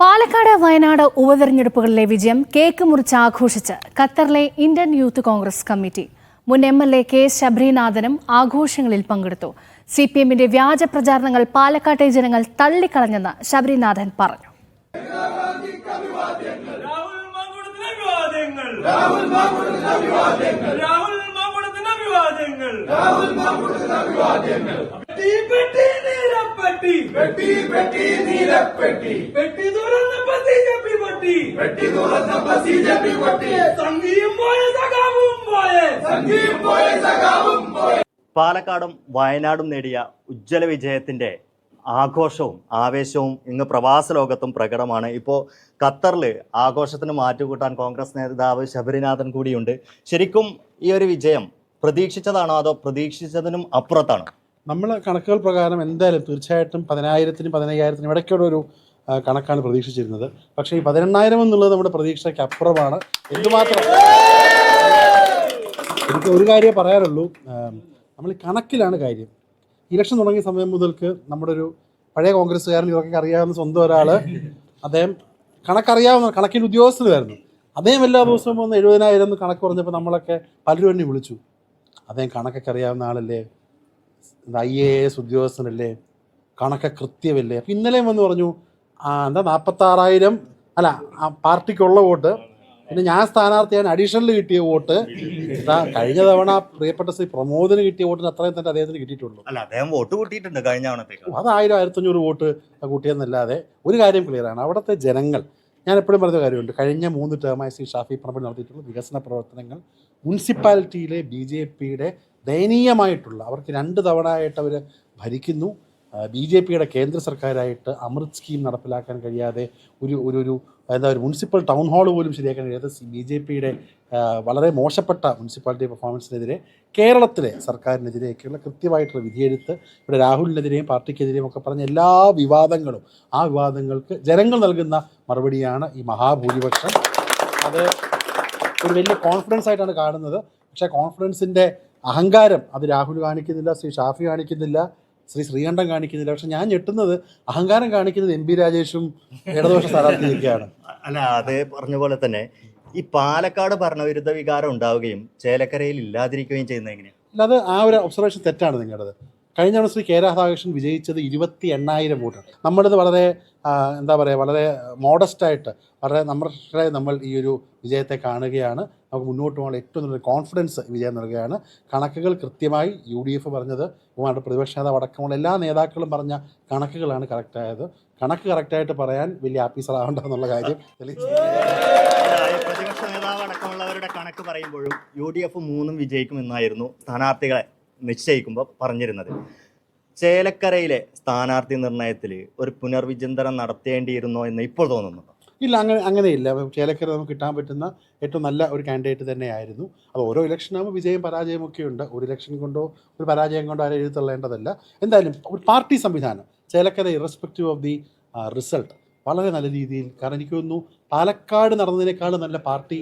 പാലക്കാട് വയനാട് ഉപതെരഞ്ഞെടുപ്പുകളിലെ വിജയം കേക്ക് മുറിച്ച് ആഘോഷിച്ച് ഖത്തറിലെ ഇന്ത്യൻ യൂത്ത് കോൺഗ്രസ് കമ്മിറ്റി. മുൻ എം എൽ എ കെ ശബരിനാഥനും ആഘോഷങ്ങളിൽ പങ്കെടുത്തു. സി പി എമ്മിന്റെ വ്യാജ പ്രചാരണങ്ങൾ പാലക്കാട്ടെ ജനങ്ങൾ തള്ളിക്കളഞ്ഞെന്ന് ശബരിനാഥൻ പറഞ്ഞു. രാഹുൽ പെട്ടി പെട്ടി നീല പെട്ടി പെട്ടി നീലപ്പെട്ടി പെട്ടി തുറന്നപ്പോ സി ജെ പി പൊട്ടി. പെട്ടി തുറന്ന സി ജെ പി പൊട്ടി. സംഗീയും പോയ സഖാവും പോയെ. സംഗീയും പോയ സഖാവും പോയെ. പാലക്കാടും വയനാടും നേടിയ ഉജ്ജ്വല വിജയത്തിന്റെ ആഘോഷവും ആവേശവും ഇന്ന് പ്രവാസ ലോകത്തും പ്രകടമാണ്. ഇപ്പോൾ ഖത്തറിൽ ആഘോഷത്തിന് മാറ്റുകൂട്ടാൻ കോൺഗ്രസ് നേതാവ് ശബരിനാഥൻ കൂടിയുണ്ട്. ശരിക്കും ഈ ഒരു വിജയം പ്രതീക്ഷിച്ചതാണോ അതോ പ്രതീക്ഷിച്ചതിനും അപ്പുറത്താണോ? നമ്മൾ കണക്കുകൾ പ്രകാരം എന്തായാലും തീർച്ചയായിട്ടും പതിനായിരത്തിനും പതിനയ്യായിരത്തിനും ഇടയ്ക്കുള്ള ഒരു കണക്കാണ് പ്രതീക്ഷിച്ചിരുന്നത്. പക്ഷേ ഈ പതിനെണ്ണായിരം എന്നുള്ളത് നമ്മുടെ പ്രതീക്ഷയ്ക്ക് അപ്പുറമാണ്. എന്തുമാത്രം എനിക്ക് ഒരു കാര്യമേ പറയാനുള്ളൂ. നമ്മൾ കണക്കിലാണ് കാര്യം. ഇലക്ഷൻ തുടങ്ങിയ സമയം മുതൽക്ക് നമ്മുടെ ഒരു പഴയ കോൺഗ്രസ്സുകാരൻ ഇവർക്കൊക്കെ അറിയാവുന്ന സ്വന്തം ഒരാൾ അദ്ദേഹം കണക്കറിയാവുന്ന കണക്കിന്റെ ഉദ്യോഗസ്ഥനായിരുന്നു. അദ്ദേഹം എല്ലാ ദിവസവും വന്ന് എഴുപതിനായിരം എന്ന് കണക്ക് പറഞ്ഞപ്പോൾ നമ്മളൊക്കെ പലരും എന്നെ വിളിച്ചു. അദ്ദേഹം കണക്കൊക്കെ അറിയാവുന്ന ആളല്ലേ? ഐ എ എസ് ഉദ്യോഗസ്ഥനല്ലേ? കണക്ക് കൃത്യമല്ലേ? അപ്പം ഇന്നലെയും വന്ന് പറഞ്ഞു ആ എന്താ നാൽപ്പത്താറായിരം അല്ല ആ പാർട്ടിക്കുള്ള വോട്ട്. പിന്നെ ഞാൻ സ്ഥാനാർത്ഥിയാണ് അഡീഷണൽ കിട്ടിയ വോട്ട്. ഇതാ കഴിഞ്ഞ തവണ പ്രിയപ്പെട്ട ശ്രീ പ്രമോദിന് കിട്ടിയ വോട്ടിന് അത്രയും തന്നെ അദ്ദേഹത്തിന് കിട്ടിയിട്ടുള്ളൂ. അല്ല അദ്ദേഹം വോട്ട് കൂട്ടിയിട്ടുണ്ട് കഴിഞ്ഞ തവണത്തേക്ക്. അത് ആയിരം ആയിരത്തഞ്ഞൂറ് വോട്ട് കൂട്ടിയെന്നല്ലാതെ ഒരു കാര്യം ക്ലിയറാണ് അവിടുത്തെ ജനങ്ങൾ ഞാൻ എപ്പോഴും പറഞ്ഞ കാര്യമുണ്ട് കഴിഞ്ഞ മൂന്ന് ടേമായി ശ്രീ ഷാഫി പറമ്പിൽ നടത്തിയിട്ടുള്ള വികസന പ്രവർത്തനങ്ങൾ മുനിസിപ്പാലിറ്റിയിലെ ബി ജെ പിയുടെ ദയനീയമായിട്ടുള്ള അവർക്ക് രണ്ട് തവണ ആയിട്ട് അവർ ഭരിക്കുന്നു ബി ജെ പിയുടെ കേന്ദ്ര സർക്കാരായിട്ട് അമൃത് സ്കീം നടപ്പിലാക്കാൻ കഴിയാതെ ഒരു ഒരു ഒരു എന്താ ഒരു മുനിസിപ്പൽ ടൗൺ ഹാൾ പോലും ശരിയാക്കാൻ കഴിയാതെ ബി ജെ പിയുടെ വളരെ മോശപ്പെട്ട മുനിസിപ്പാലിറ്റി പെർഫോമൻസിനെതിരെ കേരളത്തിലെ സർക്കാരിനെതിരെയൊക്കെയുള്ള കൃത്യമായിട്ടുള്ള വിധിയെടുത്ത് ഇവിടെ രാഹുലിനെതിരെയും പാർട്ടിക്കെതിരെയും ഒക്കെ പറഞ്ഞ എല്ലാ വിവാദങ്ങളും ആ വിവാദങ്ങൾക്ക് ജനങ്ങൾ നൽകുന്ന മറുപടിയാണ് ഈ മഹാഭൂരിപക്ഷം. അത് ഒരു വലിയ കോൺഫിഡൻസ് ആയിട്ടാണ് കാണുന്നത്. പക്ഷേ കോൺഫിഡൻസിന്റെ അഹങ്കാരം അത് രാഹുൽ കാണിക്കുന്നില്ല ശ്രീ ഷാഫി കാണിക്കുന്നില്ല ശ്രീ ശ്രീകണ്ഠൻ കാണിക്കുന്നില്ല. പക്ഷെ ഞാൻ ഞെട്ടുന്നത് അഹങ്കാരം കാണിക്കുന്നത് എം പി രാജേഷും ഇടതുപക്ഷ സ്ഥാനാർത്ഥിയൊക്കെയാണ്. അല്ല അതേ പറഞ്ഞ പോലെ തന്നെ ഈ പാലക്കാട് ഭരണവിരുദ്ധ വികാരം ഉണ്ടാവുകയും ചേലക്കരയിൽ ഇല്ലാതിരിക്കുകയും ചെയ്യുന്നത് എങ്ങനെയാണ് അത് ആ ഒരു ഒബ്സർവേഷൻ തെറ്റാണ് നിങ്ങളുടെ കഴിഞ്ഞ തവണ ശ്രീ കെ രാധാകൃഷ്ണൻ വിജയിച്ചത് ഇരുപത്തി എണ്ണായിരം വോട്ടാണ്. നമ്മളിത് വളരെ എന്താ പറയുക വളരെ മോഡസ്റ്റായിട്ട് വളരെ നമ്മുടെ നമ്മൾ ഈ ഒരു വിജയത്തെ കാണുകയാണ്. നമുക്ക് മുന്നോട്ട് പോകാൻ ഏറ്റവും നല്ലൊരു കോൺഫിഡൻസ് വിജയം നൽകുകയാണ്. കണക്കുകൾ കൃത്യമായി യു ഡി എഫ് പറഞ്ഞത്. ബഹുമാനപ്പെട്ട പ്രതിപക്ഷ നേതാവ് അടക്കമുള്ള എല്ലാ നേതാക്കളും പറഞ്ഞ കണക്കുകളാണ് കറക്റ്റായത് കണക്ക് കറക്റ്റായിട്ട് പറയാൻ വലിയ ആഫീസറാവണ്ട എന്നുള്ള കാര്യം പ്രതിപക്ഷ നേതാവ് അടക്കമുള്ളവരുടെ കണക്ക് പറയുമ്പോഴും യു ഡി എഫ് മൂന്നും വിജയിക്കുമെന്നായിരുന്നു സ്ഥാനാർത്ഥികളെ നിശ്ചയിക്കുമ്പോൾ പറഞ്ഞിരുന്നത്. ചേലക്കരയിലെ സ്ഥാനാർത്ഥി നിർണയത്തിൽ ഒരു പുനർവിചിന്തനം നടത്തേണ്ടിയിരുന്നോ എന്ന് ഇപ്പോൾ തോന്നുന്നു ഇല്ല അങ്ങനെ അങ്ങനെയില്ല. ചേലക്കരെ നമുക്ക് കിട്ടാൻ പറ്റുന്ന ഏറ്റവും നല്ല ഒരു കാൻഡിഡേറ്റ് തന്നെയായിരുന്നു. അത് ഓരോ ഇലക്ഷനാകുമ്പോൾ വിജയം പരാജയം ഒക്കെ ഉണ്ട്. ഒരു ഇലക്ഷൻ കൊണ്ടോ ഒരു പരാജയം കൊണ്ടോ ആരും എഴുതിത്തള്ളേണ്ടതല്ല എന്തായാലും ഒരു പാർട്ടി സംവിധാനം Chelakkara irrespective of the result വളരെ നല്ല രീതിയിൽ. കാരണം എനിക്ക് തോന്നുന്നു പാലക്കാട് നടന്നതിനേക്കാൾ നല്ല പാർട്ടി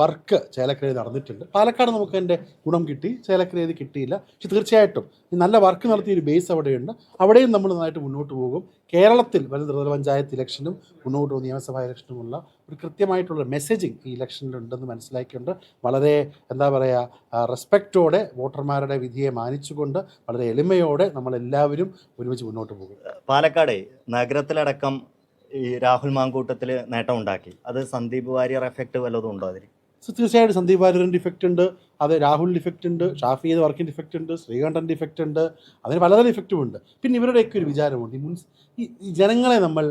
വർക്ക് ചേലക്കരയിൽ നടന്നിട്ടുണ്ട്. പാലക്കാട് നമുക്ക് അതിന്റെ ഗുണം കിട്ടി. ചേലക്കരയിൽ കിട്ടിയില്ല. പക്ഷെ തീർച്ചയായിട്ടും നല്ല വർക്ക് നടത്തിയ ഒരു ബേസ് അവിടെയുണ്ട്. അവിടെയും നമ്മൾ നന്നായിട്ട് മുന്നോട്ട് പോകും. കേരളത്തിൽ വരും ത്രിതല പഞ്ചായത്ത് ഇലക്ഷനും മുന്നോട്ട് പോകുന്ന നിയമസഭാ ഇലക്ഷനുമുള്ള ഒരു കൃത്യമായിട്ടുള്ള മെസ്സേജിങ് ഈ ഇലക്ഷനിലുണ്ടെന്ന് മനസ്സിലാക്കിക്കൊണ്ട് വളരെ എന്താ പറയുക റെസ്പെക്റ്റോടെ വോട്ടർമാരുടെ വിധിയെ മാനിച്ചുകൊണ്ട് വളരെ എളിമയോടെ നമ്മളെല്ലാവരും ഒരുമിച്ച് മുന്നോട്ട് പോകും. പാലക്കാട് നഗരത്തിലടക്കം ഈ രാഹുൽ മാങ്കൂട്ടത്തിൽ നേട്ടം ഉണ്ടാക്കി അത് സന്ദീപ് വാര്യർ എഫക്റ്റ് വല്ലതും ഉണ്ടോ അതിന് തീർച്ചയായിട്ടും സന്ദീപ് വാര്യറിന്റെ ഇഫക്റ്റ് ഉണ്ട്. അത് രാഹുലിന്റെ ഇഫക്റ്റ് ഉണ്ട്. ഷാഫി ചെയ്ത് വർക്കിന്റെ ഇഫക്റ്റ് ഉണ്ട്. ശ്രീകണ്ഠന്റെ ഇഫക്റ്റ് ഉണ്ട്. അതിന് പലതരം ഇഫക്റ്റും ഉണ്ട്. പിന്നെ ഇവരുടെയൊക്കെ ഒരു വിചാരമുണ്ട്. ഈ മുൻസ് ഈ ജനങ്ങളെ നമ്മൾ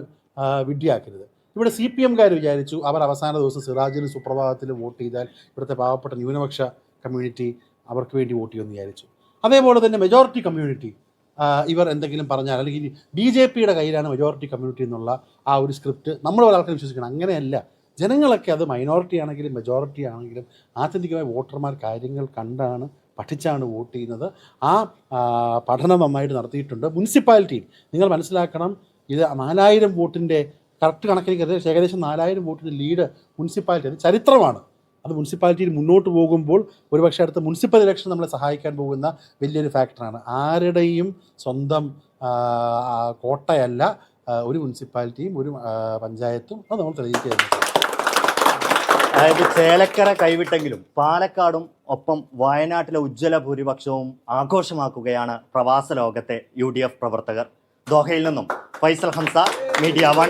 വിഡ്ഢിയാക്കരുത്. ഇവിടെ സി പി എംകാർ വിചാരിച്ചു അവർ അവസാന ദിവസം സിറാജിന് സുപ്രഭാതത്തിൽ വോട്ട് ചെയ്താൽ ഇവിടുത്തെ പാവപ്പെട്ട ന്യൂനപക്ഷ കമ്മ്യൂണിറ്റി അവർക്ക് വേണ്ടി വോട്ട് ചെയ്യുമെന്ന് വിചാരിച്ചു. അതേപോലെ തന്നെ മെജോറിറ്റി കമ്മ്യൂണിറ്റി ഇവർ എന്തെങ്കിലും പറഞ്ഞാൽ അല്ലെങ്കിൽ ബി ജെ പിയുടെ കയ്യിലാണ് മെജോറിറ്റി കമ്മ്യൂണിറ്റി എന്നുള്ള ആ ഒരു സ്ക്രിപ്റ്റ് നമ്മൾ ഒരാൾക്കും വിശ്വസിക്കണം. അങ്ങനെയല്ല. ജനങ്ങളൊക്കെ അത് മൈനോറിറ്റി ആണെങ്കിലും മെജോറിറ്റി ആണെങ്കിലും ആത്യന്തികമായി വോട്ടർമാർ കാര്യങ്ങൾ കണ്ടാണ് പഠിച്ചാണ് വോട്ട് ചെയ്യുന്നത്. ആ പഠനം നന്നായിട്ട് നടത്തിയിട്ടുണ്ട്. മുനിസിപ്പാലിറ്റിയിൽ നിങ്ങൾ മനസ്സിലാക്കണം ഇത് നാലായിരം വോട്ടിന്റെ കറക്റ്റ് കണക്കിലേക്ക് ഏകദേശം നാലായിരം വോട്ടിന്റെ ലീഡ് മുനിസിപ്പാലിറ്റി അത് ചരിത്രമാണ്. അത് മുനിസിപ്പാലിറ്റിയിൽ മുന്നോട്ട് പോകുമ്പോൾ ഒരുപക്ഷെ അടുത്ത മുനിസിപ്പൽ ഇലക്ഷൻ നമ്മളെ സഹായിക്കാൻ പോകുന്ന വലിയൊരു ഫാക്ടറാണ്. ആരുടെയും സ്വന്തം കോട്ടയല്ല ഒരു മുനിസിപ്പാലിറ്റിയും ഒരു പഞ്ചായത്തും അത് നമ്മൾ തെളിയിക്കുകയാണ്. അതായത് ചേലക്കര കൈവിട്ടെങ്കിലും പാലക്കാടും ഒപ്പം വയനാട്ടിലെ ഉജ്ജ്വല ഭൂരിപക്ഷവും ആഘോഷമാക്കുകയാണ് പ്രവാസ ലോകത്തെ യു പ്രവർത്തകർ. ദോഹയിൽ നിന്നും ഫൈസൽ ഹംസ മീഡിയ വൺ.